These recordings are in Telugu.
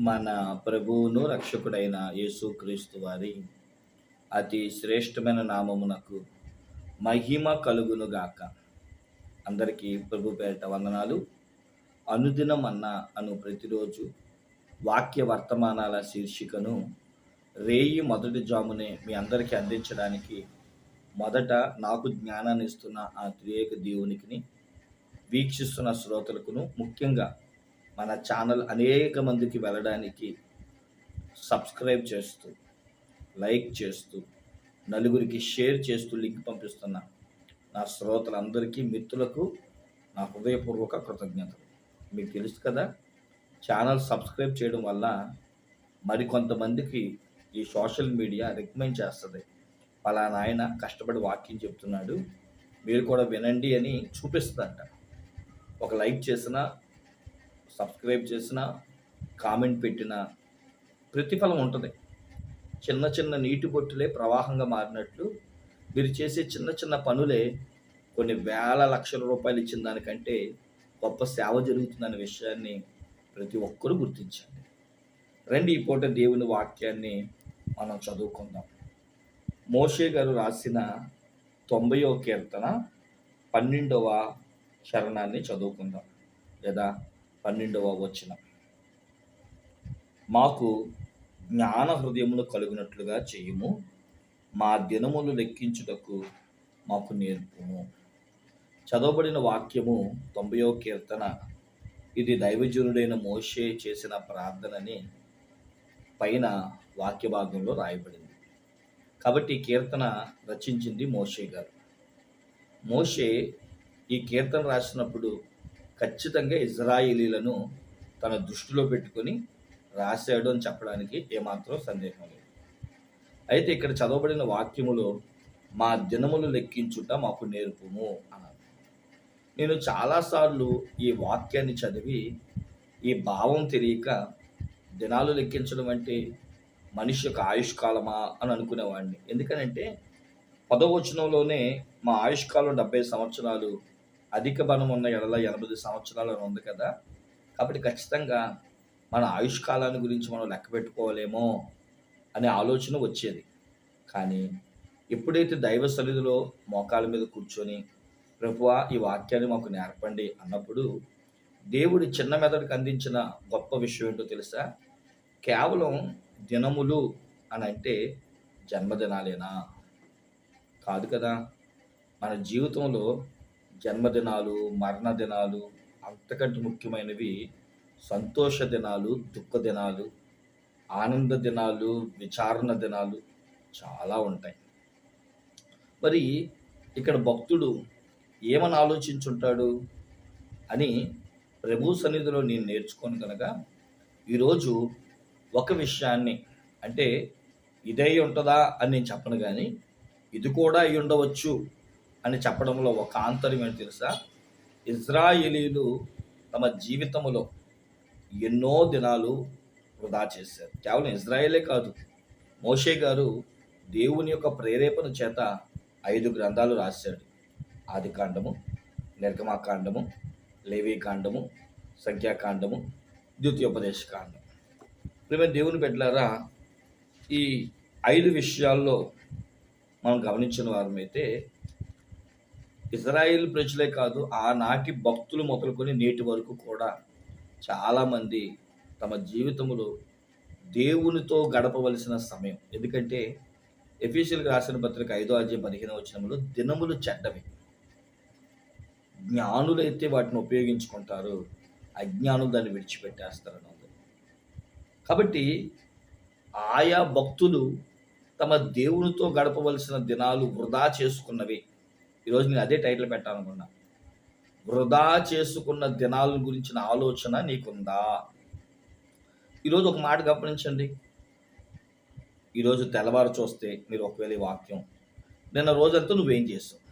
మన ప్రభువును రక్షకుడైన యేసుక్రీస్తు వారి అతి శ్రేష్టమైన నామమునకు మహిమ కలుగునుగాక అందరికీ ప్రభు పేరిట వందనాలు. అనుదినం అన్న అను ప్రతిరోజు వాక్య వర్తమానాల శీర్షికను రేయి మొదటి జామునే మీ అందరికీ అందించడానికి మొదట నాకు జ్ఞానాన్ని ఇస్తున్న ఆ త్రియేక దేవునికి వీక్షిస్తున్న శ్రోతలకును ముఖ్యంగా మన ఛానల్ అనేక మందికి వెళ్ళడానికి సబ్స్క్రైబ్ చేస్తూ లైక్ చేస్తూ నలుగురికి షేర్ చేస్తూ లింక్ పంపిస్తున్న నా శ్రోతలందరికీ మిత్రులకు నా హృదయపూర్వక కృతజ్ఞతలు. మీకు తెలుసు కదా ఛానల్ సబ్స్క్రైబ్ చేయడం వల్ల మరికొంతమందికి ఈ సోషల్ మీడియా రికమెండ్ చేస్తుంది. పలానా ఆయన కష్టపడి వాక్యం చెప్తున్నాడు మీరు కూడా వినండి అని చూపిస్తుందంట. ఒక లైక్ చేసినా సబ్స్క్రైబ్ చేసిన కామెంట్ పెట్టిన ప్రతిఫలం ఉంటుంది. చిన్న చిన్న నీటి బొట్టులే ప్రవాహంగా మారినట్లు మీరు చేసే చిన్న చిన్న పనులే కొన్ని వేల లక్షల రూపాయలు ఇచ్చిన దానికంటే గొప్ప సేవ జరుగుతుందనే విషయాన్ని ప్రతి ఒక్కరూ గుర్తించండి. రండి ఈ పూట దేవుని వాక్యాన్ని మనం చదువుకుందాం. మోషే గారు రాసిన తొంభయో కీర్తన పన్నెండవ శరణాన్ని చదువుకుందాం. లేదా పన్నెండవ వచనం. మాకు జ్ఞాన హృదయములు కలిగినట్లుగా చేయము. మా దినములు లెక్కించుటకు మాకు నేర్పుము. చదవబడిన వాక్యము తొంభయో కీర్తన. ఇది దైవజనుడైన మోషే చేసిన ప్రార్థనని పైన వాక్య భాగంలో రాయబడింది. కాబట్టి ఈ కీర్తన రచించింది మోషే గారు. మోషే ఈ కీర్తన రాసినప్పుడు ఖచ్చితంగా ఇజ్రాయిలీలను తన దృష్టిలో పెట్టుకొని రాశాడు అని చెప్పడానికి ఏమాత్రం సందేహం లేదు. అయితే ఇక్కడ చదవబడిన వాక్యములో మా దినములు లెక్కించుట మాకు నేర్పుము అన్నారు. నేను చాలాసార్లు ఈ వాక్యాన్ని చదివి ఈ భావం తెలియక దినాలు లెక్కించడం అంటే మనిషి యొక్క ఆయుష్కాలమా అని అనుకునేవాడిని. ఎందుకనంటే పదవచనంలోనే మా ఆయుష్కాలం డెబ్బై సంవత్సరాలు అధిక బలం ఉన్న ఎడల ఎనభై సంవత్సరాలు అని ఉంది కదా. కాబట్టి ఖచ్చితంగా మన ఆయుష్కాలాన్ని గురించి మనం లెక్క పెట్టుకోవాలేమో అనే ఆలోచన వచ్చేది. కానీ ఎప్పుడైతే దైవ సన్నిధిలో మోకాల మీద కూర్చొని ప్రభువా ఈ వాక్యాన్ని మాకు నేర్పండి అన్నప్పుడు దేవుడి చిన్న మెదడుకు అందించిన గొప్ప విషయం ఏంటో తెలుసా? కేవలం దినములు అని అంటే జన్మదినాలేనా? కాదు కదా. మన జీవితంలో జన్మదినాలు మరణ దినాలు అంతకంటే ముఖ్యమైనవి సంతోష దినాలు దుఃఖ దినాలు ఆనంద దినాలు విచారణ దినాలు చాలా ఉంటాయి. మరి ఇక్కడ భక్తుడు ఏమని ఆలోచించుంటాడు అని ప్రభు సన్నిధిలో నేను నేర్చుకోను కనుక ఈరోజు ఒక విషయాన్ని అంటే ఇదే ఉంటుందా అని నేను చెప్పను కానీ ఇది కూడా అయి ఉండవచ్చు అని చెప్పడంలో ఒక ఆంతర్యం ఏంటి తెలుసా? ఇజ్రాయిలీలు తమ జీవితంలో ఎన్నో దినాలు వృధా చేశారు. కేవలం ఇజ్రాయేలే కాదు మోషే గారు దేవుని యొక్క ప్రేరేపణ చేత ఐదు గ్రంథాలు రాశాడు. ఆది కాండము నిర్గమాకాండము లేవీకాండము సంఖ్యాకాండము ద్వితీయోపదేశ కాండం ప్రేమ దేవుని బిడ్డలారా ఈ ఐదు విషయాల్లో మనం గమనించిన వారమైతే ఇజ్రాయిల్ ప్రజలే కాదు ఆనాటి భక్తులు మొదలుకొని నేటి వరకు కూడా చాలామంది తమ జీవితంలో దేవునితో గడపవలసిన సమయం. ఎందుకంటే ఎఫీషియల్కి రాసిన పత్రిక ఐదో అధ్యాయం పదిహేను వచనంలో దినములు చెడ్డవి. జ్ఞానులైతే వాటిని ఉపయోగించుకుంటారు అజ్ఞానులు దాన్ని విడిచిపెట్టేస్తారని ఉంది కాబట్టి ఆయా భక్తులు తమ దేవునితో గడపవలసిన దినాలు వృధా చేసుకున్నవి. ఈరోజు నేను అదే టైటిల్ పెట్టాలనుకున్నా. వృధా చేసుకున్న దినాల గురించిన ఆలోచన నీకుందా? ఈరోజు ఒక మాట గమనించండి. ఈరోజు తెల్లవారు చూస్తే మీరు ఒకవేళ ఈ వాక్యం నిన్న రోజంతా నువ్వేం చేస్తావు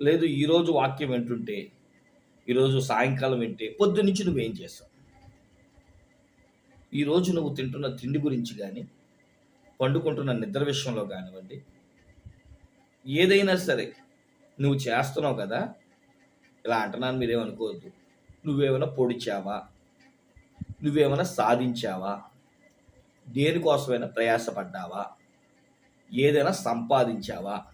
లేదు ఈరోజు వాక్యం వింటుంటే ఈరోజు సాయంకాలం వింటే పొద్దు నుంచి నువ్వేం చేస్తావు ఈరోజు నువ్వు తింటున్న తిండి గురించి కానీ పండుకుంటున్న నిద్ర విషయంలో కానివ్వండి ఏదైనా సరే. నువ్వు చేస్తున్నావు కదా. ఇలా అంటున్నాను మీరేమనుకోవద్దు. నువ్వేమైనా పొడిచావా? నువ్వేమైనా సాధించావా? దేనికోసమైనా ప్రయాసపడ్డావా? ఏదైనా సంపాదించావా?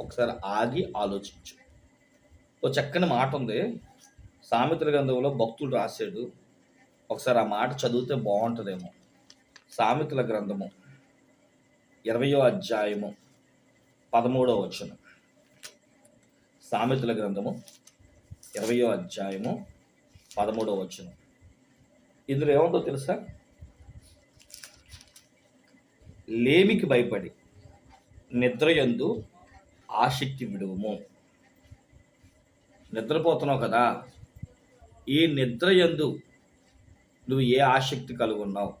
ఒకసారి ఆగి ఆలోచించు. ఓ చక్కని మాట ఉంది. సామెతల గ్రంథంలో భక్తుడు రాశాడు. ఒకసారి ఆ మాట చదివితే బాగుంటుందేమో. సామెతల గ్రంథము ఇరవయో అధ్యాయము. పదమూడవ వచనం. సామెతల గ్రంథము ఇరవయో అధ్యాయము పదమూడవ వచనం. ఇందులో ఏముందో తెలుసా? లేమికి భయపడి నిద్రయందు ఆసక్తి విడువము. నిద్రపోతున్నావు కదా? ఈ నిద్రయందు నువ్వు ఏ ఆసక్తి కలుగున్నావు?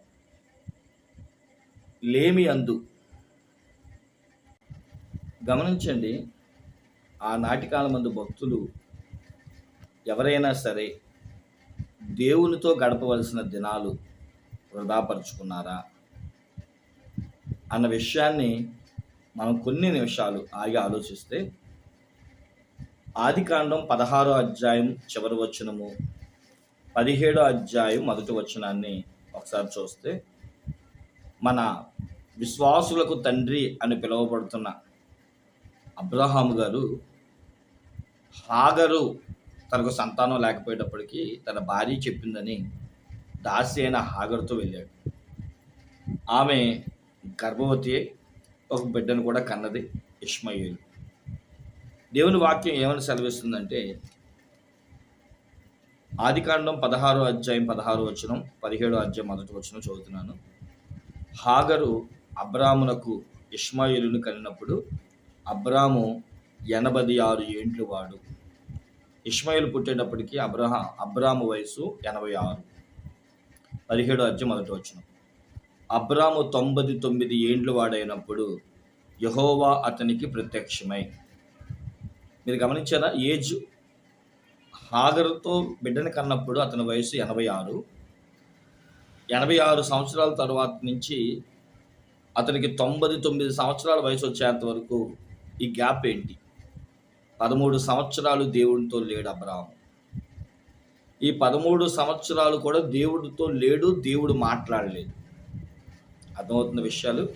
లేమి అందు గమనించండి ఆ నాటికాల మందు భక్తులు ఎవరైనా సరే దేవునితో గడపవలసిన దినాలు వృధాపరుచుకున్నారా అన్న విషయాన్ని మనం కొన్ని నిమిషాలు ఆగి ఆలోచిస్తే ఆది కాండం పదహారో అధ్యాయం చివరి వచనము పదిహేడో అధ్యాయం మొదటి వచనాన్ని ఒకసారి చూస్తే మన విశ్వాసులకు తండ్రి అని పిలువబడుతున్న అబ్రహాము గారు హాగరు తనకు సంతానం లేకపోయేటప్పటికీ తన భార్య చెప్పిందని దాసి అయిన హాగర్తో వెళ్ళాడు. ఆమె గర్భవతి ఒక బిడ్డను కూడా కన్నది ఇష్మయులు. దేవుని వాక్యం ఏమని సెలవిస్తుందంటే ఆదికాండం పదహారో అధ్యాయం పదహారు వచనం పదిహేడో అధ్యాయం మొదటి వచనం చదువుతున్నాను. హాగరు అబ్రామునకు ఇష్మాయిలును కలిగినప్పుడు అబ్రాము ఎనభై ఆరు ఏండ్లు వాడు. ఇష్మాయిల్ పుట్టేటప్పటికి అబ్రహా అబ్రాము వయసు ఎనభై ఆరు. పదిహేడు అధ్య మొదటి వచ్చిన అబ్రాము తొంభై తొమ్మిది ఏండ్లు వాడైనప్పుడు యహోవా అతనికి ప్రత్యక్షమై. మీరు గమనించారా? ఏజ్ హాగర్తో బిడ్డని కన్నప్పుడు అతని వయసు ఎనభై ఆరు. ఎనభై ఆరు సంవత్సరాల తర్వాత నుంచి అతనికి తొంభై తొమ్మిది సంవత్సరాల వయసు వచ్చేంత వరకు ఈ గ్యాప్ ఏంటి? పదమూడు సంవత్సరాలు దేవుడితో లేడు అబ్రాహం ఈ పదమూడు సంవత్సరాలు కూడా దేవుడితో లేడు దేవుడు మాట్లాడలేదు. అర్థమవుతున్న విషయాలు?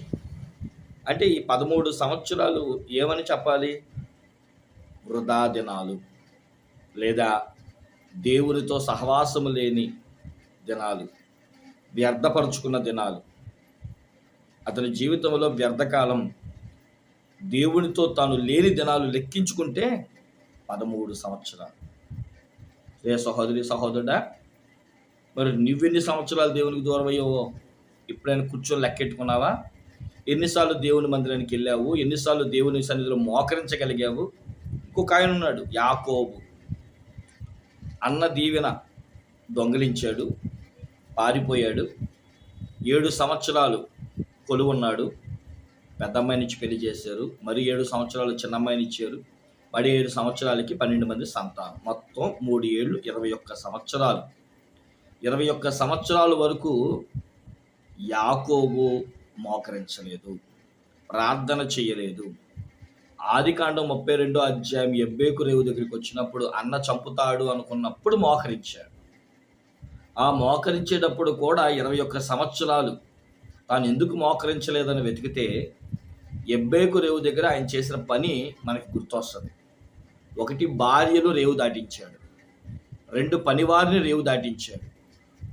అంటే ఈ పదమూడు సంవత్సరాలు ఏమని చెప్పాలి? వృధా దినాలు లేదా దేవునితో సహవాసము లేని దినాలు. వ్యర్థపరుచుకున్న దినాలు. అతని జీవితంలో వ్యర్థకాలం దేవునితో తాను లేని దినాలు లెక్కించుకుంటే పదమూడు సంవత్సరాలు. రే సహోదరి సహోదరుడా మరి నువ్వెన్ని సంవత్సరాలు దేవునికి దూరం అయ్యావో ఎప్పుడైనా కూర్చొని లెక్కెట్టుకున్నావా? ఎన్నిసార్లు దేవుని మందిరానికి వెళ్ళావు? ఎన్నిసార్లు దేవుని సన్నిధిలో మోకరించగలిగావు? ఇంకొక ఆయన ఉన్నాడు యాకోబు. అన్న దీవెన దొంగిలించాడు పారిపోయాడు. ఏడు సంవత్సరాలు కొలువున్నాడు. పెద్ద అమ్మాయిని పెళ్ళి చేశారు. మరి ఏడు సంవత్సరాలు చిన్న అమ్మాయిని పడి ఏడు సంవత్సరాలకి పన్నెండు మంది సంతానం. మొత్తం మూడు ఏళ్ళు ఇరవై ఒక్క సంవత్సరాలు. ఇరవై ఒక్క సంవత్సరాల వరకు యాకోబు మోకరించలేదు. ప్రార్థన చేయలేదు. ఆదికాండం ముప్పై రెండో అధ్యాయం ఎబ్బేకు రేవు దగ్గరికి వచ్చినప్పుడు అన్న చంపుతాడు అనుకున్నప్పుడు మోకరించాడు. ఆ మోకరించేటప్పుడు కూడా ఇరవై ఒక్క సంవత్సరాలు తాను ఎందుకు మోకరించలేదని వెతికితే ఎబ్బేకు రేవు దగ్గర ఆయన చేసిన పని మనకి గుర్తొస్తుంది. ఒకటి భార్యను రేవు దాటించాడు. రెండు పనివారిని రేవు దాటించాడు.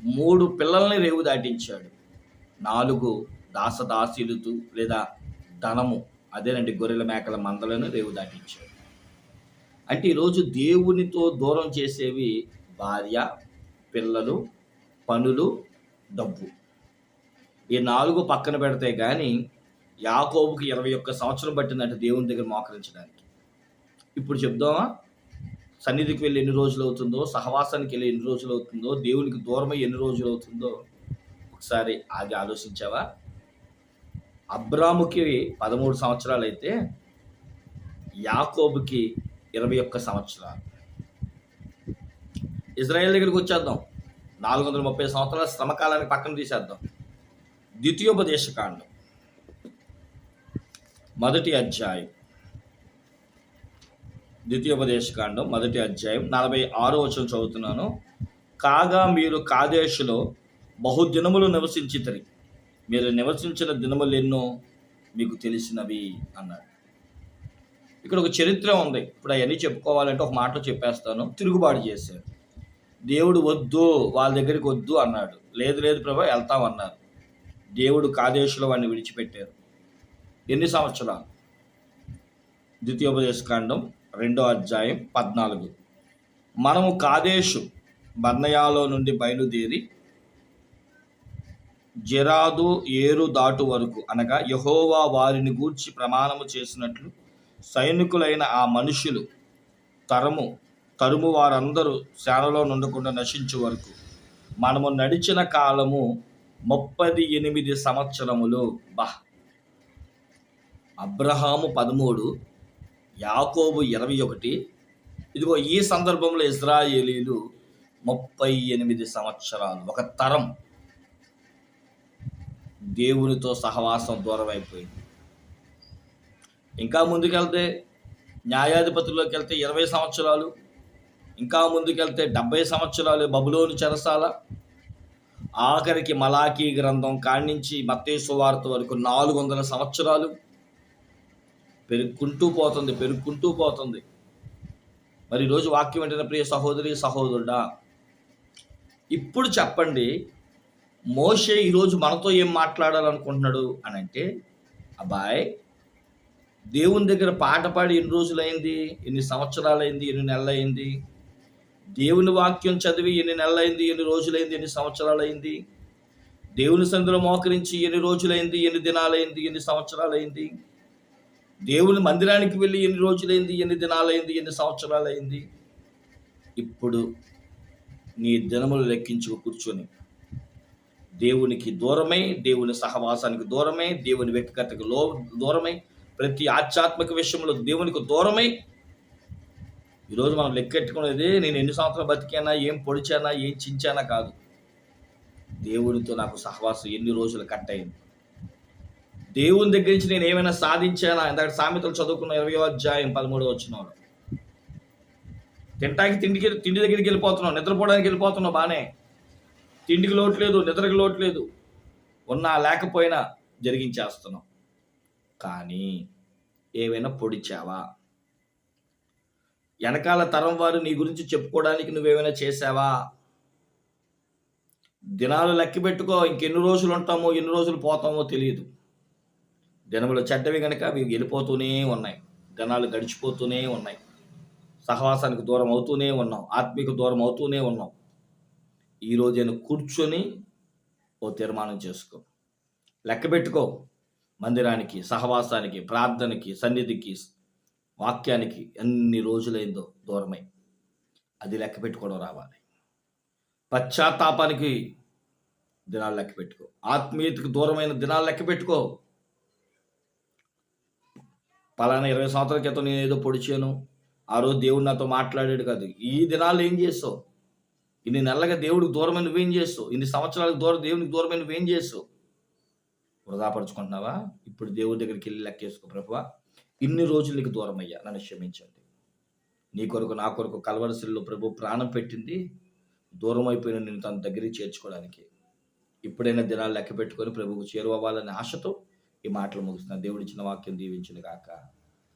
మూడు పిల్లల్ని రేవు దాటించాడు. నాలుగు దాసదాసీలుతూ లేదా ధనము అదేనండి గొర్రెల మేకల మందలను రేవు దాటించాడు. అంటే ఈరోజు దేవునితో దూరం చేసేవి భార్య పిల్లలు పనులు డబ్బు. ఈ నాలుగు పక్కన పెడితే కానీ యాకోబుకి ఇరవై ఒక్క సంవత్సరం పట్టిందంటే దేవుని దగ్గర మోకరించడానికి. ఇప్పుడు చెప్దామా? సన్నిధికి వెళ్ళి ఎన్ని రోజులు అవుతుందో సహవాసానికి వెళ్ళి ఎన్ని రోజులు అవుతుందో దేవునికి దూరమై ఎన్ని రోజులు అవుతుందో ఒకసారి ఆగి ఆలోచించావా? అబ్రాముకి పదమూడు సంవత్సరాలు అయితే యాకోబుకి ఇరవై ఒక్క సంవత్సరాలు. ఇజ్రాయెల్ దగ్గరికి వచ్చేద్దాం. నాలుగు వందల ముప్పై సంవత్సరాల శ్రమకాలానికి పక్కన తీసేద్దాం. ద్వితీయోపదేశకాండం మొదటి అధ్యాయం. ద్వితీయోపదేశకాండం మొదటి అధ్యాయం. నలభై ఆరో వచనం చదువుతున్నాను. కాగా మీరు కాదేశులో బహుదినములు నివసించితరి. మీరు నివసించిన దినములు ఎన్నో? మీకు తెలిసినవి అన్నాడు ఇక్కడ ఒక చరిత్ర ఉంది. ఇప్పుడు అవన్నీ చెప్పుకోవాలంటే ఒక మాట చెప్పేస్తాను. తిరుగుబాటు చేశారు. దేవుడు వద్దు వాళ్ళ దగ్గరికి వద్దు అన్నాడు. లేదు లేదు ప్రభా వెళ్తామన్నారు దేవుడు కాదేశులో వాడిని విడిచిపెట్టారు. ఎన్ని సంవత్సరాలు? ద్వితీయోపదేశకాండం రెండో అధ్యాయం పద్నాలుగు. మనము కాదేశు బర్ణయాలో నుండి బయలుదేరి జెరాదు ఏరు దాటు వరకు అనగా యహోవా వారిని గూర్చి ప్రమాణము చేసినట్లు సైనికులైన ఆ మనుషులు తరము తరుము వారందరూ శానలో నుండకుండా నశించు వరకు. మనము నడిచిన కాలము ముప్పది ఎనిమిది సంవత్సరములు. బహ్! అబ్రహాము పదమూడు యాకోబు ఇరవై ఒకటి. ఇదిగో ఈ సందర్భంలో ఇజ్రాయేలీలు ముప్పై ఎనిమిది సంవత్సరాలు ఒక తరం దేవునితో సహవాసం దూరం అయిపోయింది ఇంకా ముందుకెళ్తే న్యాయాధిపతిలోకి వెళ్తే ఇరవై సంవత్సరాలు ఇంకా ముందుకెళ్తే డెబ్బై సంవత్సరాలు బబులోని చెరసాల. ఆఖరికి మలాఖీ గ్రంథం కాణించి మత్తేసు వరకు నాలుగు వందల సంవత్సరాలు. పెరుక్కుంటూ పోతుంది పెరుక్కుంటూ పోతుంది. మరి ఈరోజు వాక్యం వింటున్న ప్రియ సహోదరి సహోదరుడా ఇప్పుడు చెప్పండి మోషే ఈరోజు మనతో ఏం మాట్లాడాలనుకుంటున్నాడు అని అంటే అబ్బాయ్ దేవుని దగ్గర పాట పాడి ఎన్ని రోజులైంది ఎన్ని సంవత్సరాలైంది ఎన్ని నెలలైంది దేవుని వాక్యం చదివి ఎన్ని నెలలైంది ఎన్ని రోజులైంది ఎన్ని సంవత్సరాలైంది దేవుని సందులో మోకరించి ఎన్ని రోజులైంది ఎన్ని దినాలైంది ఎన్ని సంవత్సరాలైంది దేవుని మందిరానికి వెళ్ళి ఎన్ని రోజులైంది ఎన్ని దినాలైంది ఎన్ని సంవత్సరాలైంది? ఇప్పుడు నీ దినములు లెక్కించుకు కూర్చొని దేవునికి దూరమై దేవుని సహవాసానికి దూరమై దేవుని వ్యక్తిగతకు లో దూరమై ప్రతి ఆధ్యాత్మిక విషయంలో దేవునికి దూరమై ఈరోజు మనం లెక్కెట్టుకునేది నేను ఎన్ని సంవత్సరాలు బతికానా ఏం పొడిచానా ఏం చించానా కాదు. దేవునితో నాకు సహవాసం ఎన్ని రోజులు కట్ అయింది? దేవుని దగ్గర నుంచి నేను ఏమైనా సాధించానా? ఇందాక సామెతలు చదువుకున్న ఇరవై అధ్యాయం పదమూడవ వచ్చినవాడు తింటానికి తిండికి తిండి దగ్గరికి వెళ్ళిపోతున్నావు నిద్రపోవడానికి వెళ్ళిపోతున్నావు బాగానే తిండికి లోటు లేదు నిద్రకి లోటు లేదు. ఉన్నా లేకపోయినా జరిగించేస్తున్నావు. కానీ ఏమైనా పొడిచావా? వెనకాల తరం వారు నీ గురించి చెప్పుకోవడానికి నువ్వేమైనా చేసావా దినాలు లెక్క పెట్టుకో ఇంకెన్ని రోజులు ఉంటామో ఎన్ని రోజులు పోతామో తెలియదు. దినములు చెడ్డవి కనుక అవి వెళ్ళిపోతూనే ఉన్నాయి. దినాలు గడిచిపోతూనే ఉన్నాయి. సహవాసానికి దూరం అవుతూనే ఉన్నాం. ఆత్మీక దూరం అవుతూనే ఉన్నాం. ఈ నేను కూర్చొని ఓ తీర్మానం చేసుకో. లెక్క పెట్టుకో. మందిరానికి సహవాసానికి ప్రార్థనకి సన్నిధికి వాక్యానికి ఎన్ని రోజులైందో దూరమై. అది లెక్క పెట్టుకోవడం రావాలి. పశ్చాత్తాపానికి దినాలు లెక్క పెట్టుకో. ఆత్మీయతకు దూరమైన దినాలు లెక్క పెట్టుకో. పలానా ఇరవై సంవత్సరాల క్రితం నేను ఏదో పొడిచాను ఆ రోజు దేవుడు నాతో మాట్లాడాడు కాదు. ఈ దినాలు ఏం చేస్తావు? ఇన్ని నెలలుగా దేవుడికి దూరమైన నువ్వేం చేస్తావు? ఇన్ని సంవత్సరాలకు దూరం దేవునికి దూరమైన నువ్వేం చేస్తావు? వృధాపరుచుకుంటున్నావా? ఇప్పుడు దేవుడి దగ్గరికి వెళ్ళి లెక్కేసుకో ప్రభువా. ఇన్ని రోజులకి దూరం అయ్యా నన్ను క్షమించండి. నీ కొరకు నా కొరకు కలవరసల్లో ప్రభు ప్రాణం పెట్టింది దూరం అయిపోయిన నేను తన దగ్గరికి చేర్చుకోవడానికి. ఇప్పుడైనా దినాలు లెక్క పెట్టుకొని ప్రభువుకు చేరువవ్వాలనే ఆశతో ఈ మాటలు ముగిస్తున్నాను దేవుడు ఇచ్చిన వాక్యం దీవించిన గాక.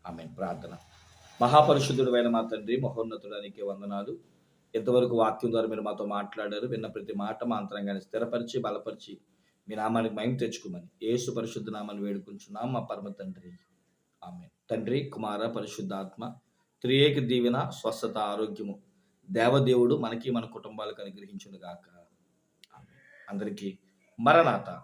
ఆమె ప్రార్థన. మహాపరిశుద్ధుడైన మా తండ్రి మహోన్నతుడానికి వందనాలు. ఎంతవరకు వాక్యం ద్వారా మీరు మాతో మాట్లాడారు విన్న ప్రతి మాట మా అంతరంగాన్ని స్థిరపరిచి బలపరిచి మీ నామానికి మహిమ తెచ్చుకోమని ఏసు పరిశుద్ధ నామాన్ని వేడుకుంటున్నాం మా పరమ తండ్రి. ఆమె తండ్రి కుమార పరిశుద్ధాత్మ త్రియేక దీవెన స్వస్థత ఆరోగ్యము దేవదేవుడు మనకి మన కుటుంబాలకు అనుగ్రహించును గాక. అందరికీ మరణాత.